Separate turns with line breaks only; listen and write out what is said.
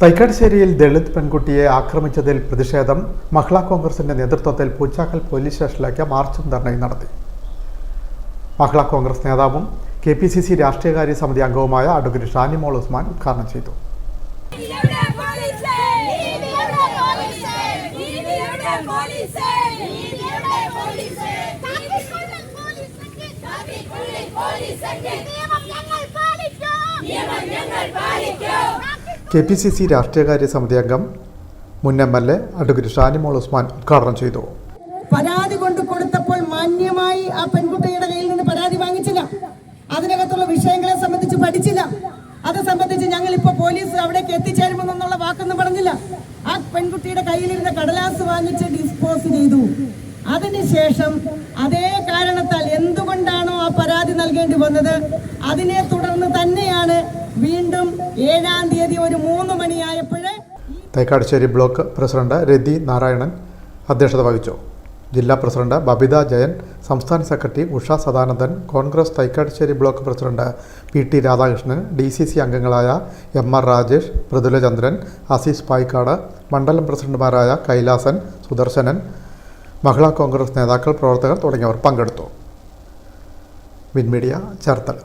തൈക്കാട്ടുശ്ശേരിയിൽ ദളിത് പെൺകുട്ടിയെ ആക്രമിച്ചതിൽ പ്രതിഷേധം മഹിളാ കോൺഗ്രസിന്റെ നേതൃത്വത്തിൽ പൂച്ചാക്കൽ പോലീസ് സ്റ്റേഷനിലേക്ക് മാർച്ചും ധർണയും നടത്തി. മഹിളാ കോൺഗ്രസ് നേതാവും കെ പി സി സി രാഷ്ട്രീയകാര്യ സമിതി അംഗവുമായ അഡ്വക്കേറ്റ് ഷാനിമോൾ ഉസ്മാൻ ഉദ്ഘാടനം ചെയ്തു.
നീതിയുടെ പോലീസേ നീതിയുടെ പോലീസേ നീതിയുടെ പോലീസേ നീതിയുടെ പോലീസേ. കാക്കിക്കുള്ളിൽ പോലീസെങ്കിൽ കാക്കിക്കുള്ളിൽ പോലീസെങ്കിൽ നിയമം ഞങ്ങൾ പാലിക്കും. നിയമം ഞങ്ങൾ പാലിക്കും.
കെ പി സി സി രാഷ്ട്രീയകാര്യ സമിതി അംഗം മുൻ M L A advocate Shanimol Usman ഉദ്ഘാടനം ചെയ്തു.
പരാതി കൊണ്ട് കൊടുത്തപ്പോൾ മാന്യമായി ആ പെൺകുട്ടിയുടെ കയ്യിൽ നിന്ന് പരാതി വാങ്ങിച്ചില്ല. അതിനകത്തുള്ള വിഷയങ്ങളെ സംബന്ധിച്ച് പഠിച്ചില്ല. അത് സംബന്ധിച്ച് ഞങ്ങൾ ഇപ്പൊ പോലീസ് അവിടേക്ക് എത്തിച്ചേരുമെന്നുള്ള വാക്കൊന്നും പറഞ്ഞില്ല. ആ പെൺകുട്ടിയുടെ കയ്യിലിരുന്ന കടലാസ് വാങ്ങിച്ച് ഡിസ്പോസ് ചെയ്തു. അതിനുശേഷം അതേ കാരണത്താൽ എന്തുകൊണ്ടാണോ ആ പരാതി നൽകേണ്ടി വന്നത്? അതിനെ തുടർന്ന് തന്നെയാണ് വീണ്ടും ഏഴാം തീയതി ഒരു മൂന്ന് മണിയായപ്പോഴേ
തേക്കാടശ്ശേരി ബ്ലോക്ക് പ്രസിഡന്റ് രതി നാരായണൻ അധ്യക്ഷത വഹിച്ചു. ജില്ലാ പ്രസിഡന്റ് ബബിത ജയൻ സംസ്ഥാന secretary Usha Sadanandan Congress Thaikkattussery block president P T Radhakrishnan D C C അംഗങ്ങളായ എം ആർ രാജേഷ് പ്രതുലചന്ദ്രൻ അസീസ് പായിക്കാട് മണ്ഡലം പ്രസിഡന്റുമാരായ കൈലാസൻ സുദർശനൻ മഹിളാ കോൺഗ്രസ് നേതാക്കൾ പ്രവർത്തകർ തുടങ്ങിയവർ പങ്കെടുത്തു. വിൻമീഡിയ ചേർത്തല.